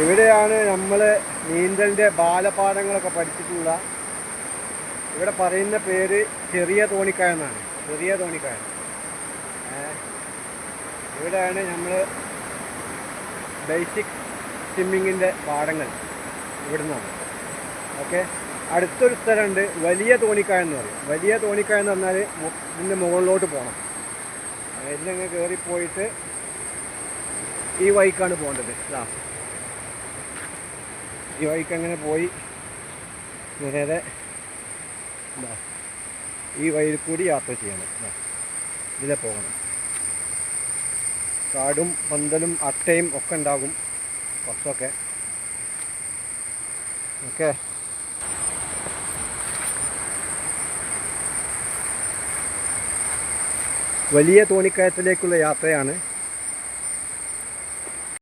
ഇവിടെയാണ് നമ്മൾ നീന്തലിന്റെ ബാലപാഠങ്ങളൊക്കെ പഠിച്ചിട്ടുള്ള ഇവിടെ പറയുന്ന പേര് ചെറിയ തോണിക്കായ എന്നാണ്. ചെറിയ തോണിക്കായ. ഇവിടെയാണ് നമ്മൾ ബേസിക് സ്വിമ്മിങ്ങിന്റെ പാഠങ്ങൾ ഇവിടുന്നാണ് ഓക്കെ? അടുത്തൊരു സ്ഥലമുണ്ട് വലിയ തോണിക്കായ എന്ന് പറയും. വലിയ തോണിക്കായ എന്ന് പറഞ്ഞാൽ ഇതിന്റെ മുകളിലോട്ട് പോകണം ഇതിലങ്ങ് കയറിപ്പോയിട്ട് ഈ വഴിക്കാണ് പോകേണ്ടത്. ഇതാ ഈ വഴിക്ക് അങ്ങനെ പോയി. നേരെ ഈ വഴിയിൽ കൂടി യാത്ര ചെയ്യണം. ഇതാ ഇതിലെ പോകണം. കാടും പന്തലും അട്ടയും ഒക്കെ ഉണ്ടാകും കുറച്ചൊക്കെ. ഓക്കെ. വലിയ തോണിക്കയത്തിലേക്കുള്ള യാത്രയാണ്